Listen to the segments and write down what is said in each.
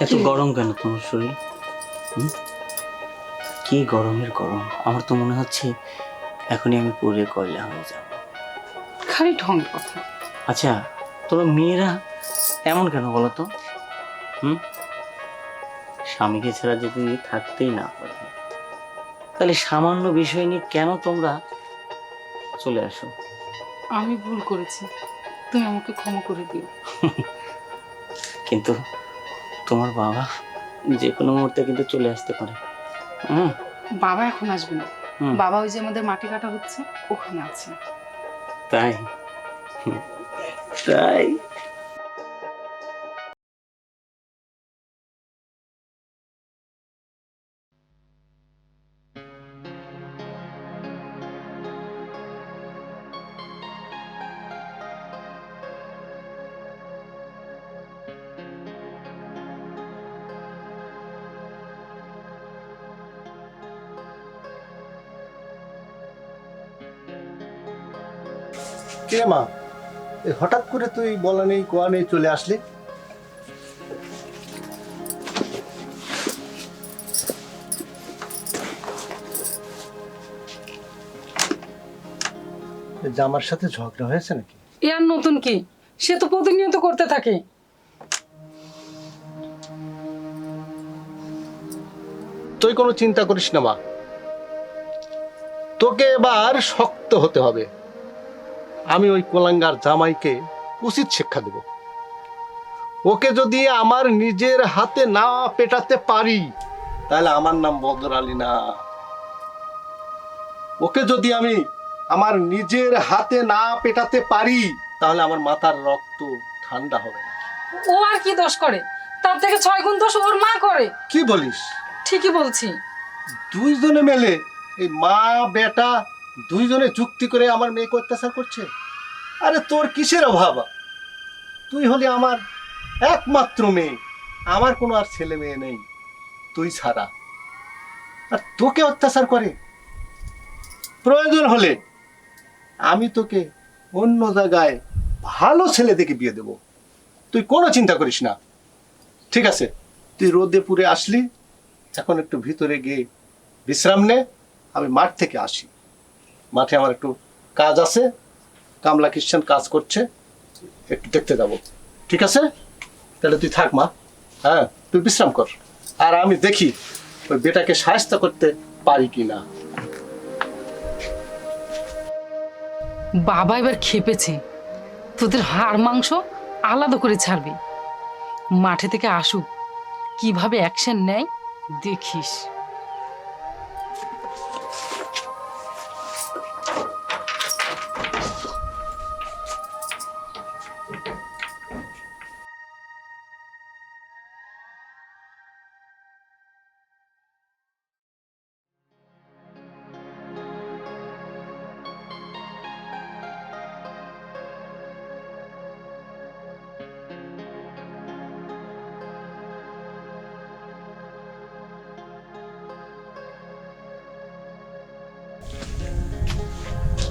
এত গরম কেন তোমার শরীর? কি গরমের গরম? আমার তো মনে হচ্ছে এখনই আমি পুড়ে কয়লা হয়ে যাব। খালি ঢঙের কথা। আচ্ছা তোমরা মেয়েরা এমন কেন বলো তো? হুম? স্বামীকে ছাড়া যদি থাকতেই না পারে তাহলে সামান্য বিষয় নিয়ে কেন তোমরা চলে আসো? আমি ভুল করেছি। তুমি আমাকে ক্ষমা করে দিও। কিন্তু তোমার বাবা যে কোনো মুহূর্তে কিন্তু চলে আসতে পারে। হুম? বাবা এখন আসবে না। হুম। বাবা ওই যে আমাদের মাটি কাটা হচ্ছে ওখানে আছে। তাই? তাই? কে মা? হঠাৎ করে তুই বলা নেই কোয়া নেই চলে আসলি? জামার সাথে ঝগড়া হয়েছে নাকি? এ আর নতুন কি? সে তো প্রতিনিয়ত করতে থাকে। তুই কোনো চিন্তা করিস না মা। তোকে এবার শক্ত হতে হবে। আমি ওই কোলাঙ্গার জামাইকে উচিত শিক্ষা দেব। ওকে যদি আমার নিজের হাতে না পেটাতে পারি তাহলে আমার নাম বদর আলী না। ওকে যদি আমি আমার নিজের হাতে না পেটাতে পারি তাহলে আমার মাথার রক্ত ঠান্ডা হবে না। ও আর কি দোষ করে? তার থেকে ছয় গুণ দোষ ওর মা করে। কি বলিস? ঠিকই বলছি। দুইজনে মেলে এই মা বেটা দুইজনে যুক্তি করে আমার মেয়েকে অত্যাচার করছে? আরে তোর কিসের অভাব? তুই হলে আমার একমাত্র মেয়ে। আমার কোনো আর ছেলে মেয়ে নেই, তুই ছাড়া। আর তোকে অত্যাচার করে? প্রয়োজন হলে আমি তোকে অন্য জায়গায় ভালো ছেলে দেখে বিয়ে দেব। তুই কোনো চিন্তা করিস না। ঠিক আছে, তুই রোদে পুরে আসলি। এখন একটু ভিতরে গিয়ে বিশ্রাম নে। আমি মাঠ থেকে আসি। মাঠে আমার একটু কাজ আছে। কামলা খ্রিস্টান কাজ করছে, একটু দেখতে যাব। ঠিক আছে? তাহলে তুই থাক, মা। হ্যাঁ তুই বিশ্রাম কর। আর আমি দেখি ওই বেটাকে সাহায্য করতে পারি কি না বাবা এবার খেপেছে। তোদের হাড় মাংস আলাদা করে ছাড়বি। মাঠে থেকে আসুক। কীভাবে অ্যাকশন নেয়, দেখিস।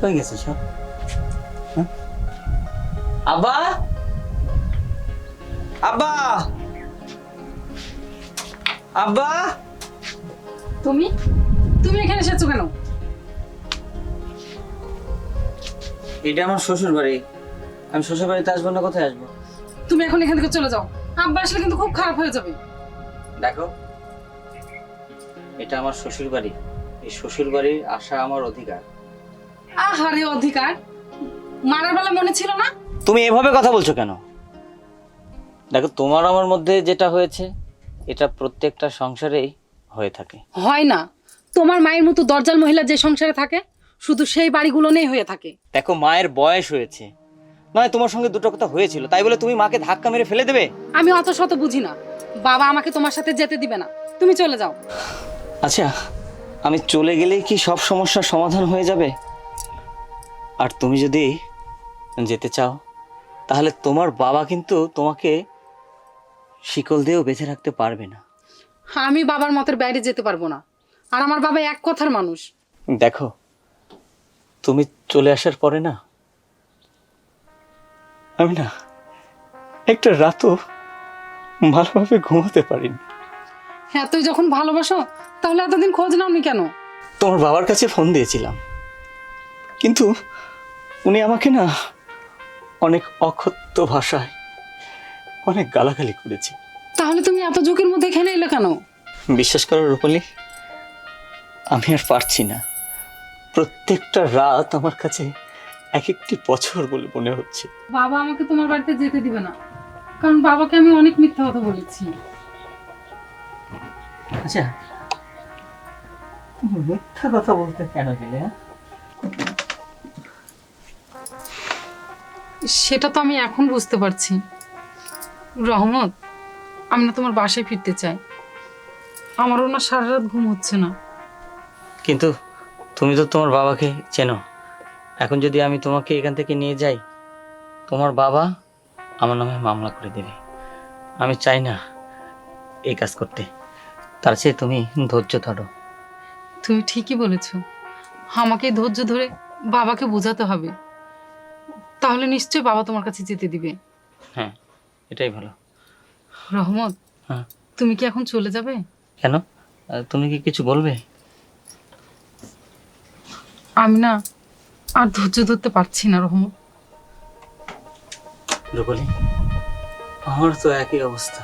হয়ে গেছে সব। হ্যাঁ? আব্বা? আব্বা? আব্বা? তুমি? তুমি এখানে এসেছ কেন? এটা আমার শ্বশুর বাড়ি আমি শ্বশুর বাড়িতে আসব না কোথায় আসব? তুমি এখন এখান থেকে চলে যাও। আব্বা আসলে কিন্তু খুব খারাপ হয়ে যাবে। দেখো এটা আমার শ্বশুর বাড়ি এই শ্বশুর বাড়ির আসা আমার অধিকার। আহারে অধিকার। মারার বেলা মনে ছিল না? তুমি এভাবে কথা বলছো কেন? দেখো তোমার আমার মধ্যে যেটা হয়েছে এটা প্রত্যেকটা সংসারেই হয়ে থাকে। হয় না। তোমার মায়ের মতো দরজাল মহিলা যে সংসারে থাকে শুধু সেই বাড়িগুলো নেই হয়ে থাকে। দেখো মায়ের বয়স হয়েছে। নয় তোমার সঙ্গে দুটো কথা হয়েছিল। তাই বলে তুমি মাকে ধাক্কা মেরে ফেলে দেবে? আমি অত শত বুঝি না। বাবা আমাকে তোমার সাথে যেতে দিবে না। তুমি চলে যাও। আচ্ছা আমি চলে গেলেই কি সব সমস্যার সমাধান হয়ে যাবে? আর তুমি যদি যেতে চাও তাহলে তোমার বাবা কিন্তু তোমাকে শিকল দিয়েও বেঁধে রাখতে পারবে না। আমি বাবার মতের বাইরে যেতে পারব না। আর আমার বাবা এক কথার মানুষ। দেখো তুমি চলে আসার পরে না আমি না একটা রাতও ভালোভাবে ঘুমাতে পারিনি। হ্যাঁ তুই যখন ভালোবাসো তাহলে এতদিন খোঁজ নাওনি কেন? তোমার বাবার কাছে ফোন দিয়েছিলাম। কিন্তু উনি আমাকে না অনেক অক্ষত্য ভাষায় অনেক গালাগালি করেছে। তাহলে তুমি এত ঝুঁকির মধ্যে এখানে এলে কেন? বিশ্বাস করো রূপালী আমি আর পারছি না। প্রত্যেকটা রাত আমার কাছে এক একটি বছর বলে মনে হচ্ছে। বাবা আমাকে তোমার বাড়িতে যেতে দিবে না। কারণ বাবাকে আমি অনেক মিথ্যা কথা বলেছি। আচ্ছা তুমি মিথ্যা কথা বলতে কেন গেলে হ্যাঁ? সেটা তো আমি এখন বুঝতে পারছি। রহমত আমি না তোমার বাসায় ফিরতে চাই। আমারও না সারা রাত ঘুম হচ্ছে না। কিন্তু তুমি তো তোমার বাবাকে চেনো। এখন যদি আমি তোমাকে এখান থেকে নিয়ে যাই তোমার বাবা আমার নামে মামলা করে দেবে। আমি চাই না এই কাজ করতে। তার চেয়ে তুমি ধৈর্য ধরো। তুমি ঠিকই বলেছ। আমাকে ধৈর্য ধরে বাবাকে বোঝাতে হবে। তাহলে নিশ্চয়ই বাবা তোমার কাছে যেতে দিবে। হ্যাঁ এটাই ভালো। রহমত হ্যাঁ। তুমি কি এখন চলে যাবে? কেন? তুমি কি কিছু বলবে? আমি না আর ধৈর্য ধরতে পারছি না রহমত। রূপালি আমার তো একই অবস্থা।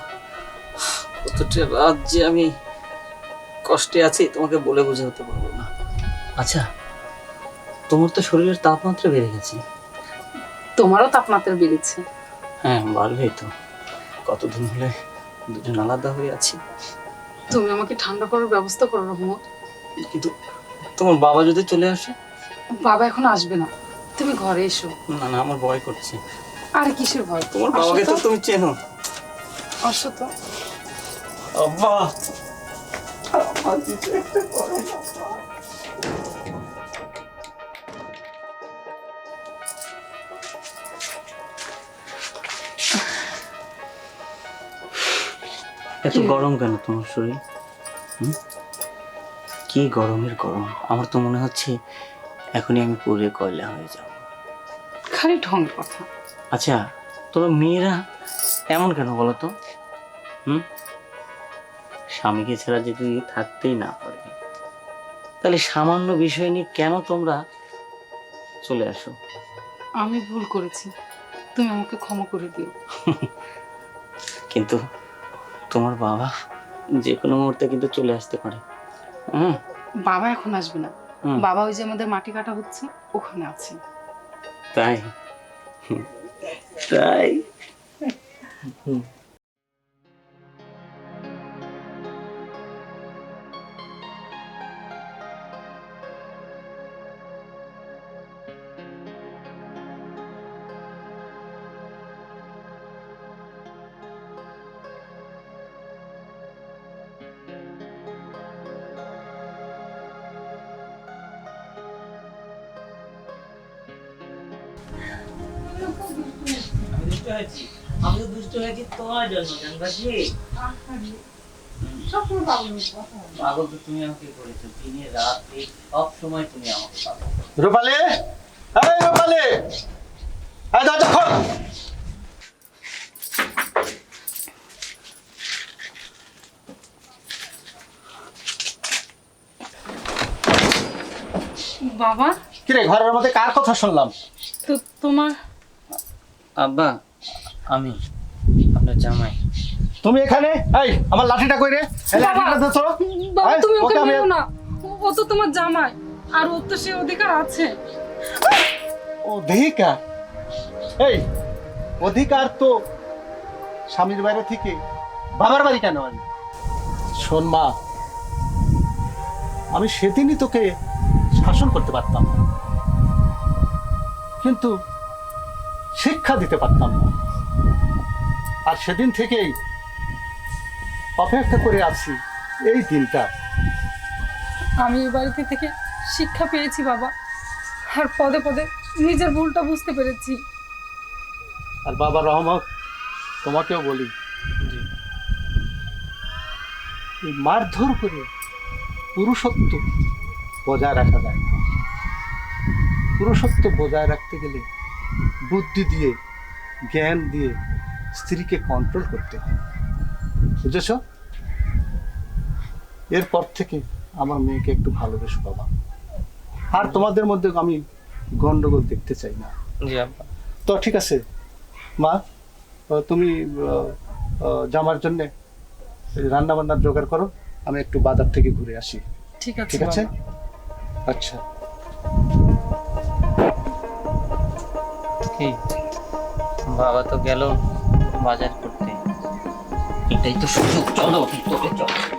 কতটা রাত যে আমি কষ্টে আছি তোমাকে বলে বোঝাতে পারব না। আচ্ছা তোমার তো শরীরের তাপমাত্রা বেড়ে গেছে। তোমারও তাপমাত্রা বেড়েছে। হ্যাঁ বাড়বেই তো। কতদিন হলে দুজন আলাদা হয়ে আছি? তুমি আমাকে ঠান্ডা করার ব্যবস্থা করো রহমত কিন্তু তোমার বাবা যদি চলে আসে? বাবা এখন আসবে না। তুমি ঘরে এসো। না না আমার ভয় করছে। আর কিসের ভয়? তোমার বাবাকে তো তুমি চেনো। আসো তো। আব্বা! এত গরম কেন তোমার শরীর? কি গরমের গরম? আমার তো মনে হচ্ছে এখনই আমি পুড়ে কয়লা হয়ে যাব। খালি ঢঙের কথা। আচ্ছা তোমরা মেয়েরা এমন কেন বলো তো? হুম? স্বামীকে ছাড়া যদি থাকতেই না পারে তাহলে সামান্য বিষয় নিয়ে কেন তোমরা চলে আসো? আমি ভুল করেছি। তুমি আমাকে ক্ষমা করে দিও। কিন্তু তোমার বাবা যে কোনো মুহূর্তে কিন্তু চলে আসতে পারে। হুম বাবা এখন আসবে না। হুম। বাবা ওই যে আমাদের মাটি কাটা হচ্ছে ওখানে আছে। তাই? তাই? আমি তো দুষ্ট হয়েছি তোমার জন্য জানবাজি পাগল তো তুমি আমাকে করেছ। দিনে রাতে সব সময় তুমি আমাকে পাগল রূপালী! এই রূপালী! এই দরজা খোল! বাবা? কিরে ঘরের মধ্যে কার কথা শুনলাম? তো তোমার আব্বা আমি আপনার জামাই। তুমি এখানে? এই আমার লাঠিটা কই রে? এই লাঠিটা দে বাবা তুমি ওকে আমি- মেরো না। ও তো তোমার জামাই আর ওর তো সে অধিকার আছে। অধিকার? এই অধিকার তো স্বামীর বাইরে থেকে বাবার বাড়ি কেন আনি শোন মা আমি সেদিনই তোকে শাসন করতে পারতাম। কিন্তু শিক্ষা দিতে পারতাম না। আর সেদিন থেকেই অপেক্ষা করে আছি এই দিনটা। আমি এই বাড়িতে থেকে শিক্ষা পেয়েছি বাবা। আর পদে পদে নিজের ভুলটা বুঝতে পেরেছি। আর বাবা রহমত তোমাকেও বলি। এই মারধর করে পুরুষত্ব বজায় রাখা যায় না। পুরুষত্ব বজায় রাখতে গেলে বুদ্ধি দিয়ে জ্ঞান দিয়ে স্ত্রীকে কন্ট্রোল করতে হয়। বুঝেছ? এরপর থেকে আমার মেয়েকে একটু ভালোবেসো বাবা। আর তোমাদের মধ্যে আমি গন্ডগোল দেখতে চাই না। তো ঠিক আছে মা তুমি জামার জন্য রান্না বান্নার জোগাড় করো আমি একটু বাজার থেকে ঘুরে আসি। ঠিক আছে ঠিক আছে? আচ্ছা। কি? বাবা তো গেল বাজার করতে। এটাই তো সুযোগ। চলো চলো